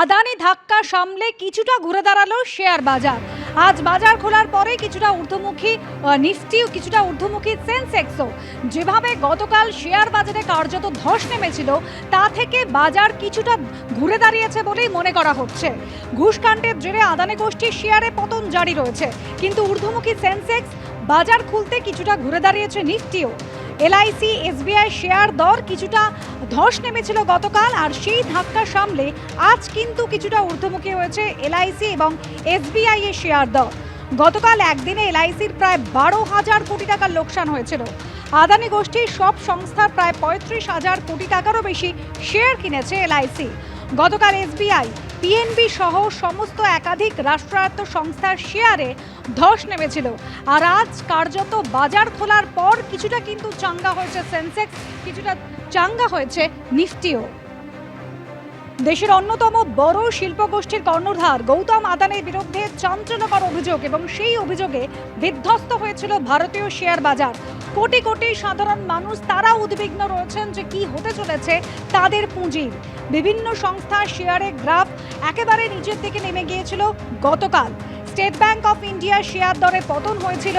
আদানি ধাক্কা সামলে কিছুটা ঘুরে দাঁড়াল শেয়ার বাজার। আজ বাজার খোলার পরে কিছুটা ঊর্ধ্বমুখী নিফটিও কিছুটা ঊর্ধ্বমুখী, সেন্সেক্সও। যেভাবে গতকাল শেয়ার বাজারে কার্যত ধস নেমেছিল, তা থেকে বাজার কিছুটা ঘুরে দাঁড়িয়েছে বলেই মনে করা হচ্ছে। ঘুষকাণ্ডের জেরে আদানি গোষ্ঠীর শেয়ারে পতন জারি রয়েছে। কিন্তু ঊর্ধ্বমুখী সেন্সেক্স বাজার খুলতে কিছুটা ঘুরে দাঁড়িয়েছে নিফটিও। এলআইসি, এসবিআই শেয়ার দর কিছুটা ধস নেমেছিল গতকাল আর সেই ধাক্কা সামলে আজ কিন্তু কিছুটা ঊর্ধ্বমুখী হয়েছে এলআইসি এবং এসবিআই এর শেয়ার দর। গতকাল একদিনে এলআইসির প্রায় বারো হাজার কোটি টাকার লোকসান হয়েছিল। আদানি গোষ্ঠীর সব সংস্থার প্রায় পঁয়ত্রিশ হাজার কোটি টাকারও বেশি শেয়ার কিনেছে এলআইসি। গতকাল এসবিআই পিএনবি সহ সমস্ত একাধিক রাষ্ট্রায়ত্ত সংস্থার শেয়ারে ধস নেমেছিল। আর আজ কার্যত বাজার খোলার পর কিছুটা কিন্তু চাঙ্গা হয়েছে সেন্সেক্স, কিছুটা চাঙ্গা হয়েছে নিফটিও। দেশের অন্যতম বড় শিল্পগোষ্ঠীর কর্ণধার গৌতম আদানির বিরুদ্ধে চাঞ্চল্যকর অভিযোগ এবং সেই অভিযোগে বিধ্বস্ত হয়েছিল ভারতীয় শেয়ার বাজার। কোটি কোটি সাধারণ মানুষ তারা উদ্বিগ্ন রয়েছেন যে কি হতে চলেছে তাদের পুঁজির বিভিন্ন সংস্থার শেয়ারের গ্রাফ একেবারে নিচের থেকে নেমে গিয়েছিল। গতকাল স্টেট ব্যাংক অফ ইন্ডিয়ার শেয়ার দরে পতন হয়েছিল।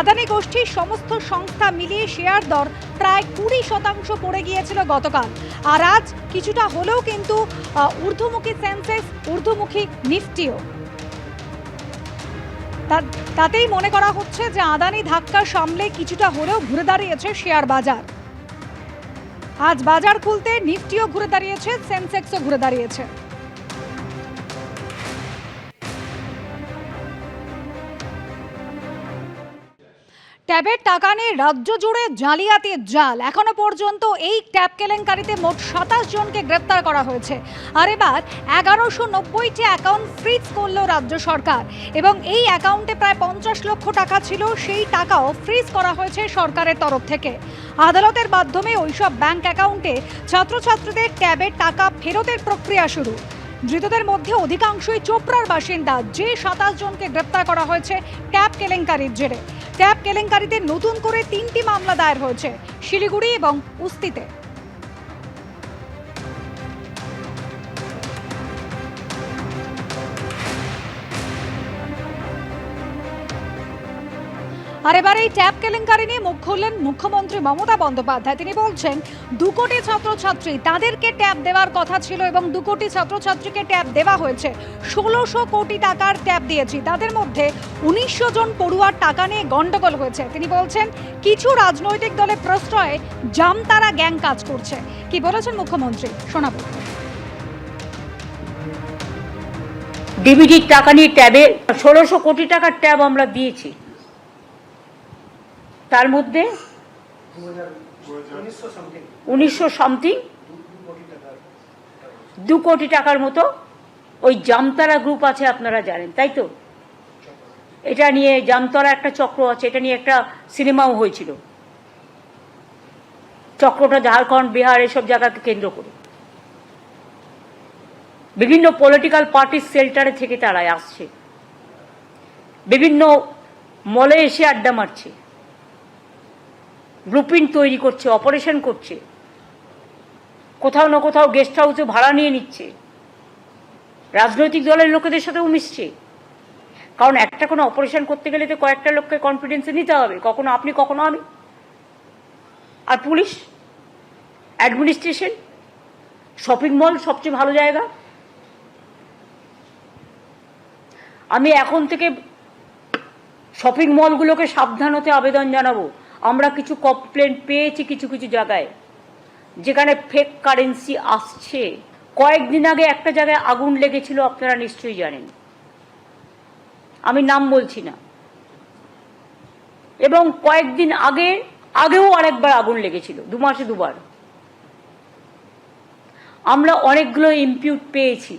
আদানি গোষ্ঠীর সমস্ত সংস্থা মিলিয়ে শেয়ার দর প্রায় কুড়ি শতাংশ পড়ে গিয়েছিল গতকাল। আর আজ কিছুটা হলেও কিন্তু ঊর্ধ্বমুখী সেন্সেক্স ঊর্ধ্বমুখী নিফটিও। তাতেই মনে করা হচ্ছে যে আদানি ধাক্কা সামলে কিছুটা হলেও ঘুরে দাঁড়িয়েছে শেয়ার বাজার। আজ বাজার খুলতে নিফটিও ঘুরে দাঁড়িয়েছে সেন্সেক্সও ঘুরে দাঁড়িয়েছে। ট্যাবের টাকা নিয়ে রাজ্য জুড়ে জালিয়াতির জাল। এখনও পর্যন্ত এই ট্যাব কেলেঙ্কারিতে মোট সাতাশ জনকে গ্রেপ্তার করা হয়েছে। আর এবার এগারোশো নব্বইটি অ্যাকাউন্ট ফ্রিজ করল রাজ্য সরকার। এবং এই অ্যাকাউন্টে প্রায় পঞ্চাশ লক্ষ টাকা ছিল, সেই টাকাও ফ্রিজ করা হয়েছে সরকারের তরফ থেকে। আদালতের মাধ্যমে ওইসব ব্যাংক অ্যাকাউন্টে ছাত্রছাত্রীদের ট্যাবের টাকা ফেরতের প্রক্রিয়া শুরু। ধৃতদের মধ্যে অধিকাংশই চোপড়ার বাসিন্দা, যে সাতাশ জনকে গ্রেপ্তার করা হয়েছে ট্যাব কেলেঙ্কারির জেরে। ট্যাব কেলেঙ্কারিতে নতুন করে তিনটি মামলা দায়ের হয়েছে শিলিগুড়ি এবং উস্তিতে। আর এবার এই ট্যাব কেলেঙ্কারি নিয়ে মুখ খুললেন মুখ্যমন্ত্রী মমতা বন্দ্যোপাধ্যায়। তিনি বলছেন, দু কোটি ছাত্রছাত্রী, তাদেরকে ট্যাব দেওয়ার কথা ছিল এবং দু কোটি ছাত্রছাত্রীকে ট্যাব দেওয়া হয়েছে। ষোলোশো কোটি টাকার ট্যাব দিয়েছি। তাদের মধ্যে উনিশশো জন পড়ুয়ার টাকা নিয়ে গন্ডগোল হয়েছে। তিনি বলছেন, কিছু রাজনৈতিক দলের প্রশ্রয়ে জামতারা গ্যাং কাজ করছে। কি বলেছেন মুখ্যমন্ত্রী? শোনাবো। ডিবিটির টাকা নিয়ে ট্যাবে ষোলোশো কোটি টাকার ট্যাব আমরা দিয়েছি। তার মধ্যে উনিশশো সামথিং দু কোটি টাকার মতো ওই জামতারা গ্রুপ আছে আপনারা জানেন, তাই তো? এটা নিয়ে জামতারা একটা চক্র আছে, এটা নিয়ে একটা সিনেমাও হয়েছিল। চক্রটা ঝাড়খণ্ড, বিহার এসব জায়গাকে কেন্দ্র করে। বিভিন্ন পলিটিক্যাল পার্টির সেল্টারে থেকে তারা আসছে। বিভিন্ন মলে এসে আড্ডা মারছে। ব্লুপ্রিন্ট তৈরি করছে, অপারেশন করছে। কোথাও না কোথাও গেস্ট হাউসে ভাড়া নিয়ে নিচ্ছে। রাজনৈতিক দলের লোকেদের সাথেও মিশছে। কারণ একটা কোনো অপারেশন করতে গেলে তো কয়েকটা লোককে কনফিডেন্সে নিতে হবে। কখনো আপনি, কখনো আমি। আর পুলিশ? অ্যাডমিনিস্ট্রেশন শপিং মল সবচেয়ে ভালো জায়গা? আমি এখন থেকে শপিং মলগুলোকে সাবধান হতে আবেদন জানাব। আমরা কিছু কমপ্লেন পেয়েছি কিছু কিছু জায়গায়। যেখানে ফেক কারেন্সি আসছে। কয়েকদিন আগে একটা জায়গায় আগুন লেগেছিল, আপনারা নিশ্চয়ই জানেন। আমি নাম বলছি না। এবং কয়েকদিন আগে, আগেও আরেকবার আগুন লেগেছিল, দু মাসে দুবার। আমরা অনেকগুলো ইম্পিউট পেয়েছি।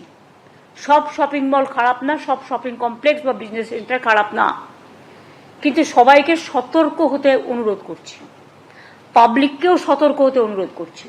সব শপিং মল খারাপ না, সব শপিং কমপ্লেক্স বা বিজনেস সেন্টার খারাপ না। কিন্তু সবাইকে সতর্ক হতে অনুরোধ করছি। পাবলিককেও সতর্ক হতে অনুরোধ করছি।